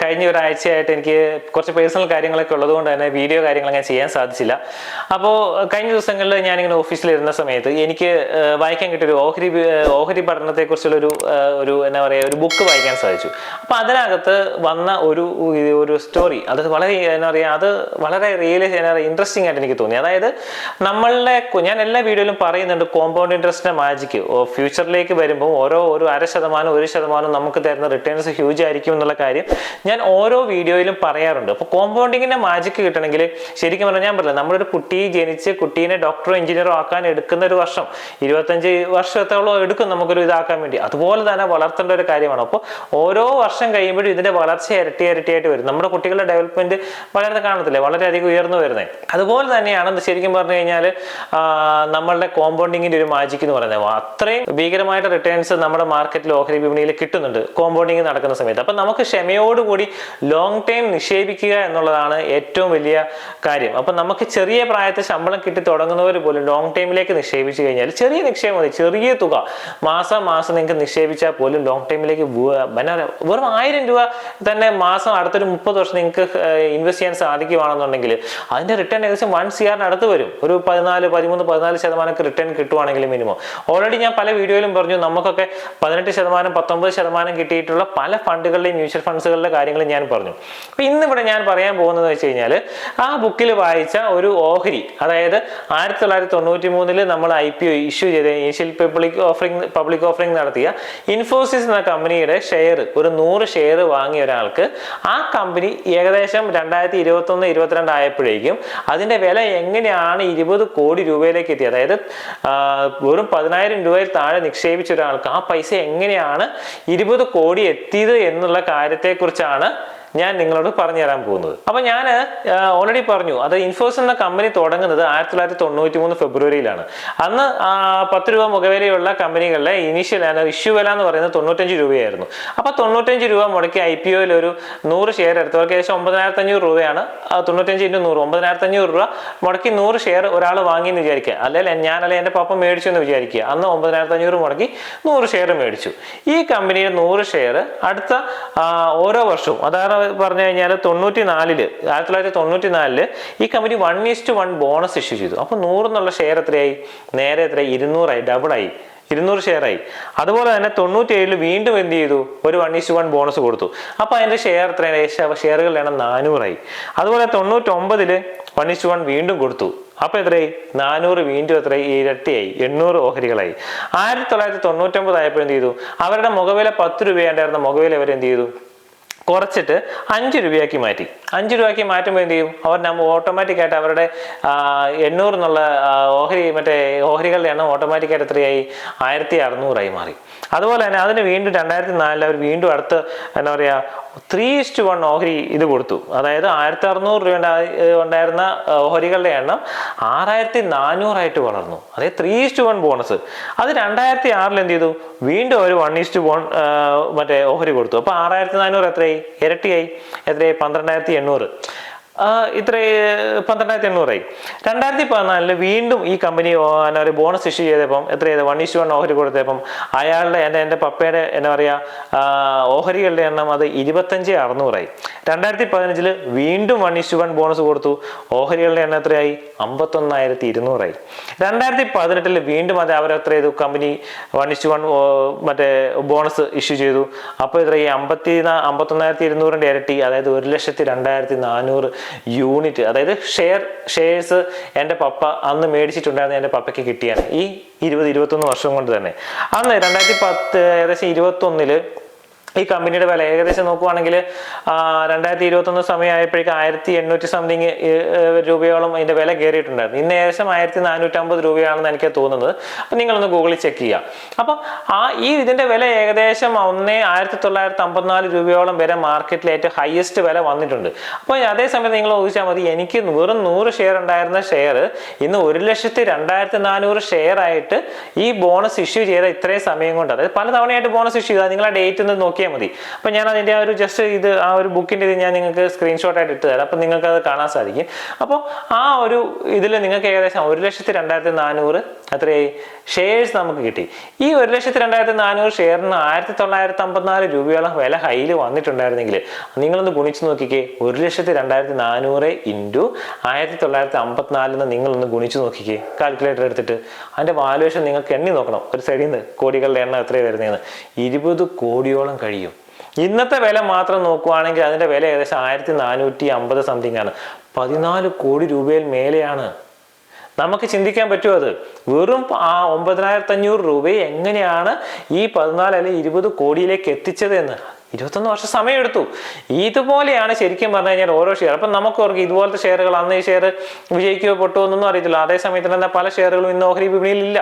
കഴിഞ്ഞ ഒരാഴ്ചയായിട്ട് എനിക്ക് കുറച്ച് പേഴ്സണൽ കാര്യങ്ങളൊക്കെ ഉള്ളതുകൊണ്ട് തന്നെ വീഡിയോ കാര്യങ്ങൾ ഞാൻ ചെയ്യാൻ സാധിച്ചില്ല. അപ്പോൾ കഴിഞ്ഞ ദിവസങ്ങളിൽ ഞാനിങ്ങനെ ഓഫീസിലിരുന്ന സമയത്ത് എനിക്ക് വായിക്കാൻ കിട്ടിയ ഒരു ഓഹരി ഓഹരി പഠനത്തെക്കുറിച്ചുള്ള ഒരു ഒരു എന്താ പറയുക ഒരു ബുക്ക് വായിക്കാൻ സാധിച്ചു. അപ്പോൾ അതിനകത്ത് വന്ന ഒരു ഒരു സ്റ്റോറി അത് വളരെ എന്താ പറയുക അത് വളരെ റിയലി എന്താ പറയുക ഇൻട്രസ്റ്റിംഗ് ആയിട്ട് എനിക്ക് തോന്നി. അതായത് നമ്മളുടെ ഞാൻ എല്ലാ വീഡിയോയിലും പറയുന്നുണ്ട് കോമ്പൗണ്ട് ഇൻട്രസ്റ്റിന്റെ മാജിക്ക് ഫ്യൂച്ചറിലേക്ക് വരുമ്പോൾ ഓരോ ഒരു അര ശതമാനം ഒരു ശതമാനം നമുക്ക് തരുന്ന റിട്ടേൺസ് ഹ്യൂജ് ആയിരിക്കും എന്നുള്ള കാര്യം. ഞാൻ ഓരോ വീഡിയോയിലും പറയാറുണ്ട്. അപ്പോൾ കോമ്പൗണ്ടിങ്ങിന്റെ മാജിക് കിട്ടണമെങ്കിൽ ശരിക്കും പറഞ്ഞാൽ ഞാൻ പറഞ്ഞില്ല നമ്മളൊരു കുട്ടി ജനിച്ച് കുട്ടീനെ ഡോക്ടറോ എഞ്ചിനീയറോ ആക്കാൻ എടുക്കുന്ന ഒരു വർഷം ഇരുപത്തഞ്ച് വർഷത്തോളം എടുക്കും നമുക്കൊരു ഇതാക്കാൻ വേണ്ടി. അതുപോലെ തന്നെ വളർത്തേണ്ട ഒരു കാര്യമാണ്. അപ്പോൾ ഓരോ വർഷം കഴിയുമ്പോഴും ഇതിന്റെ വളർച്ച ഇരട്ടി ഇരട്ടിയായിട്ട് വരും. നമ്മുടെ കുട്ടികളുടെ ഡെവലപ്മെന്റ് വളരെ കാണത്തില്ലേ? വളരെയധികം ഉയർന്നു വരുന്നത് അതുപോലെ തന്നെയാണ് ശരിക്കും പറഞ്ഞു കഴിഞ്ഞാൽ നമ്മളുടെ കോമ്പൗണ്ടിങ്ങിന്റെ ഒരു മാജിക് എന്ന് പറയുന്നത്. അത്രയും ഭീകരമായിട്ട് റിട്ടേൺസ് നമ്മുടെ മാർക്കറ്റിൽ ഓഹരി വിപണിയിൽ കിട്ടുന്നുണ്ട് കോമ്പൗണ്ടിങ് നടക്കുന്ന സമയത്ത്. അപ്പം നമുക്ക് ക്ഷമയോടുകൂടി ലോങ് ടൈം നിക്ഷേപിക്കുക എന്നുള്ളതാണ് ഏറ്റവും വലിയ കാര്യം. അപ്പം നമുക്ക് ചെറിയ പ്രായത്തിൽ ശമ്പളം കിട്ടി തുടങ്ങുന്നവർ പോലും ലോങ് ടൈമിലേക്ക് നിക്ഷേപിച്ചു കഴിഞ്ഞാൽ ചെറിയ നിക്ഷേപം മതി. ചെറിയ തുക. മാസം മാസം നിങ്ങൾക്ക് നിക്ഷേപിച്ചാൽ പോലും ലോങ് ടൈമിലേക്ക് വെറും ആയിരം രൂപ തന്നെ മാസം അടുത്തൊരു മുപ്പത് വർഷം നിങ്ങൾക്ക് ഇൻവെസ്റ്റ് ചെയ്യാൻ സാധിക്കുകയാണെന്നുണ്ടെങ്കിൽ അതിന്റെ റിട്ടേൺ ഏകദേശം വൺ സി അടുത്ത് വരും. ഒരു പതിനാല് പതിമൂന്ന് പതിനാല് ശതമാനമൊക്കെ റിട്ടേൺ കിട്ടുവാണെങ്കിൽ മിനിമം ഓൾറെഡി ഞാൻ പല വീഡിയോയിലും പറഞ്ഞു നമുക്കൊക്കെ പതിനെട്ട് ശതമാനം പത്തൊമ്പത് ശതമാനം കിട്ടിയിട്ടുള്ള പല ഫണ്ടുകളുടെയും മ്യൂച്വൽ ഫണ്ട്സുകളുടെ കാര്യങ്ങൾ ഞാൻ പറഞ്ഞു. അപ്പൊ ഇന്നിവിടെ ഞാൻ പറയാൻ പോകുന്നത് വെച്ച് കഴിഞ്ഞാൽ ആ ബുക്കിൽ വായിച്ച ഒരു ഓഹരി അതായത് ആയിരത്തി തൊള്ളായിരത്തി തൊണ്ണൂറ്റി മൂന്നിൽ നമ്മൾ ഐ പി ഒ ഇഷ്യൂ ചെയ്ത ഏഷ്യൽ പബ്ലിക് ഓഫറിംഗ് പബ്ലിക് ഓഫറിംഗ് നടത്തിയ ഇൻഫോസിസ് എന്ന കമ്പനിയുടെ ഷെയർ ഒരു നൂറ് ഷെയർ വാങ്ങിയ ഒരാൾക്ക് ആ കമ്പനി ഏകദേശം രണ്ടായിരത്തി ഇരുപത്തി ഒന്ന് ഇരുപത്തിരണ്ട് ആയപ്പോഴേക്കും അതിന്റെ വില എങ്ങനെയാണ് ഇരുപത് കോടി രൂപയിലേക്ക് എത്തിയത്? അതായത് വെറും പതിനായിരം രൂപയിൽ താഴെ നിക്ഷേപിച്ച ഒരാൾക്ക് ആ പൈസ എങ്ങനെയാണ് ഇരുപത് കോടി എത്തിയത് എന്നുള്ള കാര്യത്തെക്കുറിച്ചാണ് ഞാൻ നിങ്ങളോട് പറഞ്ഞു തരാൻ പോകുന്നത്. അപ്പൊ ഞാൻ ഓൾറെഡി പറഞ്ഞു അത് ഇൻഫോസ് എന്ന കമ്പനി തുടങ്ങുന്നത് ആയിരത്തി തൊള്ളായിരത്തി തൊണ്ണൂറ്റി മൂന്ന് ഫെബ്രുവരിയിലാണ്. അന്ന് പത്ത് രൂപ മുഖവിലയുള്ള കമ്പനികളിലെ ഇനീഷ്യൽ ഇഷ്യൂ വില എന്ന് പറയുന്നത് തൊണ്ണൂറ്റഞ്ച് രൂപയായിരുന്നു. അപ്പൊ തൊണ്ണൂറ്റഞ്ച് രൂപ മുടക്കി ഐ പി ഒയിൽ ഒരു നൂറ് ഷെയർ എടുത്തവർക്ക് ഏകദേശം ഒമ്പതിനായിരത്തി അഞ്ഞൂറ് രൂപയാണ് തൊണ്ണൂറ്റഞ്ച് ഇന്റു നൂറ് ഒമ്പതിനായിരത്തി അഞ്ഞൂറ് രൂപ മുടക്കി നൂറ് ഷെയർ ഒരാൾ വാങ്ങി എന്ന് വിചാരിക്കുക. അല്ലെങ്കിൽ അല്ലെങ്കിൽ എന്റെ പപ്പ മേടിച്ചു എന്ന് വിചാരിക്കുക. അന്ന് ഒമ്പതിനായിരത്തി അഞ്ഞൂറ് മുടക്കി നൂറ് ഷെയർ മേടിച്ചു. ഈ കമ്പനിയുടെ നൂറ് ഷെയർ അടുത്ത ഓരോ വർഷവും അതാണ് പറഞ്ഞു കഴിഞ്ഞാൽ തൊണ്ണൂറ്റി നാലിൽ ആയിരത്തി തൊള്ളായിരത്തി തൊണ്ണൂറ്റി നാലിൽ ഈ company one is to one bonus issue ചെയ്തു. അപ്പൊ നൂറെന്നുള്ള ഷെയർ എത്രയായി? നേരെ എത്രയായി? ഇരുന്നൂറായി ഡബിളായി ഇരുന്നൂറ് ഷെയറായി അതുപോലെ തന്നെ തൊണ്ണൂറ്റി ഏഴിൽ വീണ്ടും എന്ത് ചെയ്തു? ഒരു വൺ ഈസ്റ്റ് വൺ ബോണസ് കൊടുത്തു. അപ്പോൾ അതിന്റെ ഷെയർ എത്രയാണ്? ഷെയറുകളുടെ എണ്ണം നാനൂറായി. അതുപോലെ തൊണ്ണൂറ്റൊമ്പതിൽ വൺ ഈസ്റ്റ് വൺ വീണ്ടും കൊടുത്തു. അപ്പോൾ എത്രയായി? നാനൂറ് വീണ്ടും എത്രയായി? ഇരട്ടിയായി. എണ്ണൂറ് ഓഹരികളായി. ആയിരത്തി തൊള്ളായിരത്തി തൊണ്ണൂറ്റൊമ്പത് ആയപ്പോൾ എന്ത് ചെയ്തു? അവരുടെ മുഖവില പത്ത് രൂപയുണ്ടായിരുന്ന മുഖവില അവരെന്ത് ചെയ്തു? കുറച്ചിട്ട് അഞ്ച് രൂപയാക്കി മാറ്റി. അഞ്ച് രൂപയ്ക്ക് മാറ്റുമ്പോൾ എന്ത് ചെയ്യും? അവർ നമ്മൾ ഓട്ടോമാറ്റിക്കായിട്ട് അവരുടെ എണ്ണൂറ് എന്നുള്ള ഓഹരി മറ്റേ ഓഹരികളുടെ എണ്ണം ഓട്ടോമാറ്റിക്കായിട്ട് എത്രയായി? ആയിരത്തി അറുന്നൂറായി മാറി. അതുപോലെ തന്നെ അതിന് വീണ്ടും രണ്ടായിരത്തി നാലിൽ അവർ വീണ്ടും അടുത്ത് എന്താ പറയുക ത്രീ ഇസ്റ്റ് വൺ ഓഹരി ഇത് കൊടുത്തു. അതായത് ആയിരത്തി അറുന്നൂറ് രൂപ ഉണ്ടായിരുന്ന ഓഹരികളുടെ എണ്ണം ആറായിരത്തി നാനൂറായിട്ട് വളർന്നു. അതായത് ത്രീ ഇസ്റ്റ് വൺ ബോണസ് അത് രണ്ടായിരത്തി ആറിൽ എന്ത് ചെയ്തു? വീണ്ടും ഒരു വൺ ഇസ്റ്റ് വൺ മറ്റേ ഓഹരി കൊടുത്തു. അപ്പോൾ ആറായിരത്തി നാനൂറ് എത്രയായി? ഇരട്ടിയായി. എത്രയായി? പന്ത്രണ്ടായിരത്തി എണ്ണൂറ് ആ, ഇത്ര പന്ത്രണ്ടായിരത്തി എണ്ണൂറായി രണ്ടായിരത്തി പതിനാലിൽ വീണ്ടും ഈ കമ്പനി എന്നാ പറയുക ബോണസ് ഇഷ്യൂ ചെയ്തപ്പം എത്ര ചെയ്ത് വൺ ഇഷ്യൂ വൺ ഓഹരി കൊടുത്തപ്പം അയാളുടെ എന്റെ എന്റെ പപ്പയുടെ എന്താ പറയുക ഓഹരികളുടെ എണ്ണം അത് ഇരുപത്തഞ്ച് അറുന്നൂറായി. രണ്ടായിരത്തി പതിനഞ്ചിൽ വീണ്ടും വൺ ഇഷ്യൂ വൺ ബോണസ് കൊടുത്തു. ഓഹരികളുടെ എണ്ണം എത്രയായി? അമ്പത്തൊന്നായിരത്തി ഇരുന്നൂറായി രണ്ടായിരത്തി പതിനെട്ടിൽ വീണ്ടും അത് അവർ എത്ര ചെയ്തു? കമ്പനി വൺ ഇഷ്യൂ വൺ മറ്റേ ബോണസ് ഇഷ്യൂ ചെയ്തു. അപ്പോൾ ഇത്ര ഈ അമ്പത്തി അമ്പത്തൊന്നായിരത്തി ഇരുന്നൂറിന്റെ ഇരട്ടി അതായത് ഒരു ലക്ഷത്തി രണ്ടായിരത്തി നാനൂറ് യൂണിറ്റ് അതായത് ഷെയർ ഷെയർസ് എന്റെ പപ്പ അന്ന് മേടിച്ചിട്ടുണ്ടായിരുന്ന എന്റെ പപ്പയ്ക്ക് കിട്ടിയാണ്. ഈ ഇരുപത് ഇരുപത്തൊന്ന് വർഷം കൊണ്ട് തന്നെ. അന്ന് രണ്ടായിരത്തി പത്ത് ഏകദേശം ഇരുപത്തൊന്നിൽ ഈ കമ്പനിയുടെ വില. ഏകദേശം നോക്കുവാണെങ്കിൽ രണ്ടായിരത്തി ഇരുപത്തൊന്ന് സമയമായപ്പോഴേക്കും ആയിരത്തി എണ്ണൂറ്റി സംതിങ് രൂപയോളം അതിന്റെ വില കയറിയിട്ടുണ്ടായിരുന്നു. ഇന്ന് ഏകദേശം ആയിരത്തി നാനൂറ്റമ്പത് രൂപയാണെന്ന് എനിക്ക് തോന്നുന്നത്. അപ്പം നിങ്ങളൊന്ന് ഗൂഗിളിൽ ചെക്ക് ചെയ്യുക അപ്പം ആ ഈ ഇതിന്റെ വില ഏകദേശം ഒന്നേ ആയിരത്തി തൊള്ളായിരത്തി അമ്പത്തിനാല് രൂപയോളം വരെ മാർക്കറ്റിൽ ഏറ്റവും ഹയസ്റ്റ് വില വന്നിട്ടുണ്ട്. അപ്പോൾ അതേ സമയത്ത് നിങ്ങൾ ചോദിച്ചാൽ മതി എനിക്ക് വെറും നൂറ് ഷെയർ ഉണ്ടായിരുന്ന ഷെയർ ഇന്ന് ഒരു ലക്ഷത്തി രണ്ടായിരത്തി നാനൂറ് ഷെയർ ആയിട്ട് ഈ ബോണസ് ഇഷ്യൂ ചെയ്ത ഇത്രയും സമയം കൊണ്ട് അതായത് പല തവണയായിട്ട് ബോണസ് ഇഷ്യൂ ചെയ്താൽ നിങ്ങളുടെ ഡേറ്റ് ഒന്ന് നോക്കിയാൽ മതി. അപ്പം ഞാൻ അതിന്റെ ആ ഒരു ജസ്റ്റ് ഇത് ആ ഒരു ബുക്കിന്റെ ഇത് ഞാൻ നിങ്ങൾക്ക് സ്ക്രീൻഷോട്ട് ആയിട്ട് ഇട്ട് തരാം. അപ്പം നിങ്ങൾക്ക് അത് കാണാൻ സാധിക്കും. അപ്പോൾ ആ ഒരു ഇതിൽ നിങ്ങൾക്ക് ഏകദേശം ഒരു ലക്ഷത്തി രണ്ടായിരത്തി നാനൂറ് അത്രയായി ഷെയർസ് നമുക്ക് കിട്ടി. ഈ ഒരു ലക്ഷത്തി രണ്ടായിരത്തി നാനൂറ് ഷെയറിന് ആയിരത്തി തൊള്ളായിരത്തി അമ്പത്തിനാല് രൂപയോളം വില ഹൈയിൽ വന്നിട്ടുണ്ടായിരുന്നെങ്കിൽ നിങ്ങളൊന്ന് ഗുണിച്ച് നോക്കിക്കേ. ഒരു ലക്ഷത്തി രണ്ടായിരത്തി നാനൂറ് ഇന്റു ആയിരത്തി തൊള്ളായിരത്തി അമ്പത്തിനാലിന്ന് നിങ്ങളൊന്ന് ഗുണിച്ച് നോക്കിക്കേ. കാൽക്കുലേറ്റർ എടുത്തിട്ട്. അതിന്റെ വാലുവേഷൻ നിങ്ങൾക്ക് എണ്ണി നോക്കണം. ഒരു സൈഡിൽ നിന്ന് കോടികളുടെ എണ്ണം എത്രയാണ് വരുന്നതെന്ന് ഇരുപത് കോടിയോളം കഴിയും. ഇന്നത്തെ വില മാത്രം നോക്കുവാണെങ്കിൽ അതിന്റെ വില ഏകദേശം ആയിരത്തി നാനൂറ്റി അമ്പത് സംതിങ് ആണ്. പതിനാല് കോടി രൂപയിൽ മേലെയാണ്. നമുക്ക് ചിന്തിക്കാൻ പറ്റുമോ അത്? വെറും ആ ഒമ്പതിനായിരത്തി അഞ്ഞൂറ് രൂപയെ എങ്ങനെയാണ് ഈ പതിനാല് അല്ലെങ്കിൽ ഇരുപത് കോടിയിലേക്ക് എത്തിച്ചത് എന്ന്? ഇരുപത്തൊന്ന് വർഷം സമയമെടുത്തു. ഇതുപോലെയാണ് ശരിക്കും പറഞ്ഞു കഴിഞ്ഞാൽ ഓരോ ഷെയർ അപ്പം നമുക്ക് ഓർക്കും ഇതുപോലത്തെ ഷെയറുകൾ അന്ന് ഈ ഷെയർ വിജയിക്കുകയോ പൊട്ടുമോ എന്നൊന്നും അറിയത്തില്ല. അതേ സമയത്ത് തന്നെ പല ഷെയറുകളും ഇന്ന് ഓഹരി വിപണിയിൽ ഇല്ല.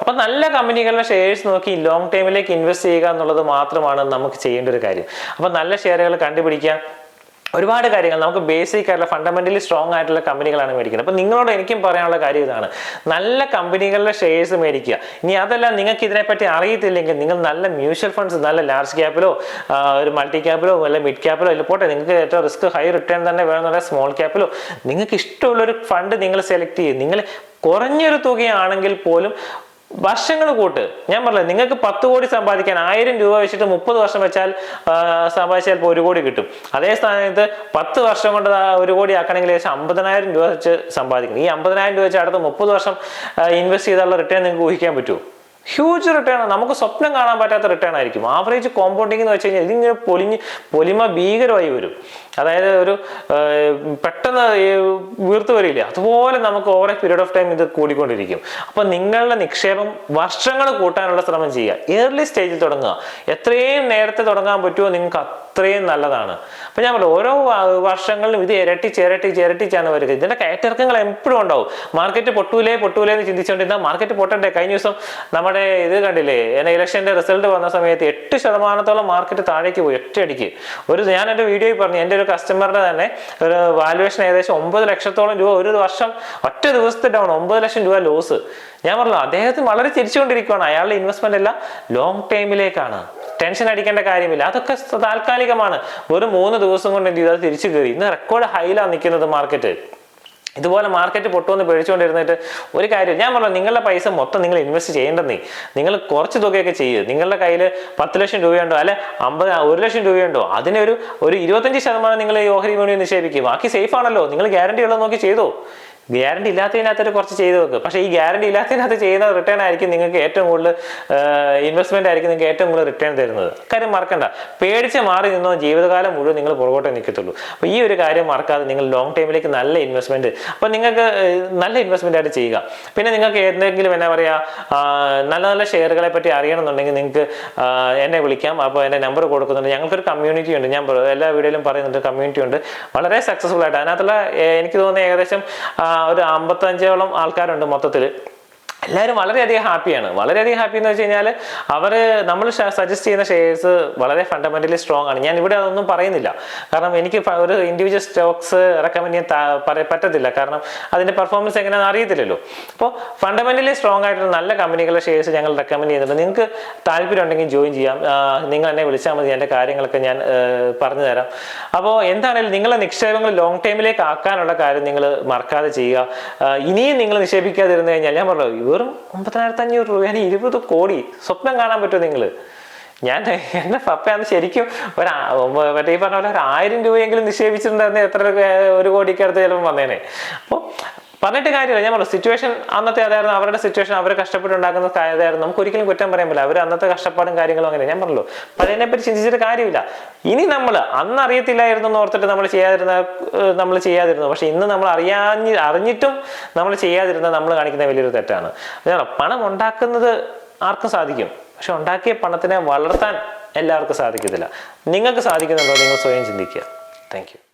അപ്പം നല്ല കമ്പനികളുടെ ഷെയർസ് നോക്കി ലോങ് ടൈമിലേക്ക് ഇൻവെസ്റ്റ് ചെയ്യുക എന്നുള്ളത് മാത്രമാണ് നമുക്ക് ചെയ്യേണ്ട ഒരു കാര്യം. അപ്പം നല്ല ഷെയറുകൾ കണ്ടുപിടിക്കുക ഒരുപാട് കാര്യങ്ങൾ. നമുക്ക് ബേസിക് ആയിട്ടുള്ള ഫണ്ടമെന്റലി സ്ട്രോങ് ആയിട്ടുള്ള കമ്പനികളാണ് മേടിക്കുന്നത്. അപ്പോൾ നിങ്ങളോട് എനിക്കും പറയാനുള്ള കാര്യം ഇതാണ്. നല്ല കമ്പനികളുടെ ഷെയർസ് മേടിക്കുക. ഇനി അതല്ല നിങ്ങൾക്ക് ഇതിനെപ്പറ്റി അറിയത്തില്ലെങ്കിൽ നിങ്ങൾ നല്ല മ്യൂച്വൽ ഫണ്ട്സ് നല്ല ലാർജ് ക്യാപ്പിലോ ഒരു മൾട്ടി ക്യാപ്പിലോ അല്ല മിഡ് ക്യാപ്പിലോ ഇല്ല പോട്ടെ നിങ്ങൾക്ക് ഏറ്റവും റിസ്ക് ഹൈ റിട്ടേൺ തന്നെ വേണമെന്നുള്ള സ്മോൾ ക്യാപ്പിലോ നിങ്ങൾക്ക് ഇഷ്ടമുള്ളൊരു ഫണ്ട് നിങ്ങൾ സെലക്ട് ചെയ്യും. നിങ്ങൾ കുറഞ്ഞൊരു തുകയാണെങ്കിൽ പോലും വർഷങ്ങൾ കൂട്ട്. ഞാൻ പറഞ്ഞത് നിങ്ങൾക്ക് പത്ത് കോടി സമ്പാദിക്കാൻ ആയിരം രൂപ വെച്ചിട്ട് മുപ്പത് വർഷം വെച്ചാൽ സമ്പാദിച്ചാൽ ഇപ്പോൾ ഒരു കോടി കിട്ടും. അതേ സ്ഥാനത്ത് പത്ത് വർഷം കൊണ്ട് ഒരു കോടി ആക്കണമെങ്കിൽ ഏകദേശം അമ്പതിനായിരം രൂപ വെച്ച് സമ്പാദിക്കണം. ഈ അമ്പതിനായിരം രൂപ വെച്ച് അടുത്ത മുപ്പത് വർഷം ഇൻവെസ്റ്റ് ചെയ്താലുള്ള റിട്ടേൺ നിങ്ങൾക്ക് ഊഹിക്കാൻ പറ്റുമോ? ഹ്യൂജ് റിട്ടേൺ നമുക്ക് സ്വപ്നം കാണാൻ പറ്റാത്ത റിട്ടേൺ ആയിരിക്കും. ആവറേജ് കോമ്പൗണ്ടിങ് എന്ന് വെച്ച് കഴിഞ്ഞാൽ ഇതിങ്ങനെ പൊലിഞ്ഞ് പൊലിമ ഭീകരമായി വരും. അതായത് ഒരു പെട്ടെന്ന് വീർത്ത് വരില്ല? അതുപോലെ നമുക്ക് ഓവർ പീരീഡ് ഓഫ് ടൈം ഇത് കൂടിക്കൊണ്ടിരിക്കും. അപ്പം നിങ്ങളുടെ നിക്ഷേപം വർഷങ്ങൾ കൂട്ടാനുള്ള ശ്രമം ചെയ്യുക. ഏർലി സ്റ്റേജിൽ തുടങ്ങുക. എത്രയും നേരത്തെ തുടങ്ങാൻ പറ്റുമോ നിങ്ങൾക്ക് അത്രയും നല്ലതാണ്. അപ്പൊ ഞാൻ പറഞ്ഞു ഓരോ വർഷങ്ങളിലും ഇത് ഇരട്ടിച്ച് ഇരട്ടിച്ച് ഇരട്ടിച്ചാണ് വരുന്നത് ഇതിന്റെ കയറ്റിറക്കങ്ങൾ എപ്പോഴും ഉണ്ടാവും. മാർക്കറ്റ് പൊട്ടൂലേ പൊട്ടൂലേ എന്ന് ചിന്തിച്ചുകൊണ്ടിരുന്ന മാർക്കറ്റ് പൊട്ടണ്ടേ? കഴിഞ്ഞ ദിവസം നമ്മുടെ ഇത് കണ്ടില്ലേ എന്നെ ഇലക്ഷന്റെ റിസൾട്ട് വന്ന സമയത്ത് എട്ട് ശതമാനത്തോളം മാർക്കറ്റ് താഴേക്ക് പോയി ഒറ്റയടിക്ക് ഒരു ഞാൻ എന്റെ വീഡിയോയിൽ പറഞ്ഞു എന്റെ ഒരു കസ്റ്റമറുടെ തന്നെ ഒരു വാലുവേഷൻ ഏകദേശം ഒമ്പത് ലക്ഷത്തോളം രൂപ ഒരു വർഷം ഒറ്റ ദിവസത്തെ ഡൗൺ ഒമ്പത് ലക്ഷം രൂപ ലോസ് ഞാൻ പറഞ്ഞു അദ്ദേഹത്തിന് വളരെ ചിരിച്ചുകൊണ്ടിരിക്കുകയാണ് അയാളുടെ ഇൻവെസ്റ്റ്മെന്റ് എല്ലാം ലോങ് ടൈമിലേക്കാണ് ടെൻഷൻ അടിക്കേണ്ട കാര്യമില്ല. അതൊക്കെ താൽക്കാലികമാണ്. ഒരു മൂന്ന് ദിവസം കൊണ്ട് എന്ത് ചെയ്തു? അത് തിരിച്ചു കയറി. ഇന്ന് റെക്കോർഡ് ഹൈലാണ് നിൽക്കുന്നത് മാർക്കറ്റ് ഇതുപോലെ മാർക്കറ്റ് പൊട്ടുമെന്ന് പേടിച്ചുകൊണ്ടിരുന്നിട്ട് ഒരു കാര്യം ഞാൻ പറഞ്ഞു നിങ്ങളുടെ പൈസ മൊത്തം നിങ്ങൾ ഇൻവെസ്റ്റ് ചെയ്യേണ്ടെന്നേ. നിങ്ങൾ കുറച്ച് തുകയൊക്കെ ചെയ്യുക നിങ്ങളുടെ കയ്യിൽ പത്ത് ലക്ഷം രൂപയുണ്ടോ? അല്ലെ അമ്പത് ഒരു ലക്ഷം രൂപയുണ്ടോ? അതിനൊരു ഒരു ഇരുപത്തഞ്ച് ശതമാനം നിങ്ങൾ ഈ ഓഹരി വിപണി നിക്ഷേപിക്കും. ബാക്കി സേഫ് ആണല്ലോ. നിങ്ങൾ ഗ്യാരണ്ടി ഉള്ളത് നോക്കി ചെയ്തോ? ഗ്യാരണ്ടി ഇല്ലാത്തതിനകത്തൊരു കുറച്ച് ചെയ്ത് വെക്ക്. പക്ഷേ ഈ ഗ്യാരണ്ടി ഇല്ലാത്തതിനകത്ത് ചെയ്യുന്ന റിട്ടേൺ ആയിരിക്കും നിങ്ങൾക്ക് ഏറ്റവും കൂടുതൽ ഇൻവെസ്റ്റ്മെന്റ് ആയിരിക്കും നിങ്ങൾക്ക് ഏറ്റവും കൂടുതൽ റിട്ടേൺ തരുന്നത്. കാര്യം മറക്കണ്ട. പേടിച്ച് മാറി നിന്നോ ജീവിതകാലം മുഴുവൻ നിങ്ങൾ പുറകോട്ടേ നിൽക്കത്തുള്ളൂ. അപ്പോൾ ഈ ഒരു കാര്യം മറക്കാതെ നിങ്ങൾ ലോങ് ടൈമിലേക്ക് നല്ല ഇൻവെസ്റ്റ്മെന്റ് അപ്പോൾ നിങ്ങൾക്ക് നല്ല ഇൻവെസ്റ്റ്മെന്റ് ആയിട്ട് ചെയ്യുക. പിന്നെ നിങ്ങൾക്ക് എന്തെങ്കിലും എന്നാ പറയുക നല്ല നല്ല ഷെയറുകളെ പറ്റി അറിയണമെന്നുണ്ടെങ്കിൽ നിങ്ങൾക്ക് എന്നെ വിളിക്കാം. അപ്പോൾ എന്റെ നമ്പർ കൊടുക്കുന്നുണ്ട്. ഞങ്ങൾക്കൊരു കമ്മ്യൂണിറ്റി ഉണ്ട്. ഞാൻ എല്ലാ വീഡിയോയിലും പറയുന്നുണ്ട് കമ്മ്യൂണിറ്റി ഉണ്ട്. വളരെ സക്സസ്ഫുൾ ആയിട്ട്. അതിനകത്തുള്ള എനിക്ക് തോന്നുന്നത് ഏകദേശം ഒരു അമ്പത്തഞ്ചോളം ആൾക്കാരുണ്ട് മൊത്തത്തിൽ എല്ലാവരും വളരെയധികം ഹാപ്പിയാണ്. വളരെയധികം ഹാപ്പി എന്ന് വെച്ച് കഴിഞ്ഞാൽ അവർ നമ്മൾ സജസ്റ്റ് ചെയ്യുന്ന ഷെയർസ് വളരെ ഫണ്ടമെന്റലി സ്ട്രോങ് ആണ്. ഞാൻ ഇവിടെ അതൊന്നും പറയുന്നില്ല. കാരണം എനിക്ക് ഒരു ഇൻഡിവിജ്വൽ സ്റ്റോക്സ് റെക്കമെൻഡ് ചെയ്യാൻ പറ്റത്തില്ല. കാരണം അതിന്റെ പെർഫോമൻസ് എങ്ങനെയാണെന്ന് അറിയത്തില്ലല്ലോ. അപ്പോൾ ഫണ്ടമെന്റലി സ്ട്രോങ് ആയിട്ടുള്ള നല്ല കമ്പനികളുടെ ഷെയർസ് ഞങ്ങൾ റെക്കമെൻഡ് ചെയ്യുന്നുണ്ട്. നിങ്ങൾക്ക് താല്പര്യം ഉണ്ടെങ്കിൽ ജോയിൻ ചെയ്യാം നിങ്ങൾ എന്നെ വിളിച്ചാൽ മതി. എന്റെ കാര്യങ്ങളൊക്കെ ഞാൻ പറഞ്ഞു തരാം. അപ്പോൾ എന്താണെങ്കിലും നിങ്ങളെ നിക്ഷേപങ്ങൾ ലോങ് ടൈമിലേക്ക് ആക്കാനുള്ള കാര്യം നിങ്ങൾ മറക്കാതെ ചെയ്യുക. ഇനിയും നിങ്ങൾ നിക്ഷേപിക്കാതിരുന്നു കഴിഞ്ഞാൽ ഞാൻ പറഞ്ഞു വെറും ഒമ്പതിനായിരത്തി അഞ്ഞൂറ് ഞാൻ ഇരുപത് കോടി. സ്വപ്നം കാണാൻ പറ്റുമോ നിങ്ങൾ ഞാൻ എന്റെ പപ്പയാണ് ശരിക്കും ഒരു മറ്റേ ഈ പറഞ്ഞ പോലെ ഒരു ആയിരം രൂപയെങ്കിലും നിക്ഷേപിച്ചിട്ടുണ്ടായിരുന്നെ എത്ര ഒരു കോടിക്ക് അടുത്ത് ചിലപ്പോൾ വന്നേനെ. അപ്പോൾ പറഞ്ഞിട്ട് കാര്യമില്ല. ഞാൻ പറഞ്ഞു സിറ്റുവേഷൻ അന്നത്തെ അതായിരുന്നു അവരുടെ സിറ്റുവേഷൻ അവർ കഷ്ടപ്പെട്ടുണ്ടാക്കുന്ന അതായിരുന്നു നമുക്ക് ഒരിക്കലും കുറ്റം പറയാൻ പറ്റില്ല. അവർ അന്നത്തെ കഷ്ടപ്പാടും കാര്യങ്ങളും അങ്ങനെ ഞാൻ പറഞ്ഞല്ലോ. പഴയതിനെ പറ്റി ചിന്തിച്ചിട്ട് കാര്യമില്ല. ഇനി നമ്മൾ അന്ന് അറിയത്തില്ലായിരുന്നു എന്ന് ഓർത്തിട്ട് നമ്മൾ ചെയ്യാതിരുന്ന നമ്മൾ ചെയ്യാതിരുന്നു. പക്ഷെ ഇന്ന് നമ്മൾ അറിയാഞ്ഞ് അറിഞ്ഞിട്ടും നമ്മൾ ചെയ്യാതിരുന്ന നമ്മൾ കാണിക്കുന്ന വലിയൊരു തെറ്റാണ്. പണം ഉണ്ടാക്കുന്നത് ആർക്കും സാധിക്കും. പക്ഷെ ഉണ്ടാക്കിയ പണത്തിനെ വളർത്താൻ എല്ലാവർക്കും സാധിക്കത്തില്ല. നിങ്ങൾക്ക് സാധിക്കുന്നുണ്ടോ നിങ്ങൾ സ്വയം ചിന്തിക്കുക. താങ്ക്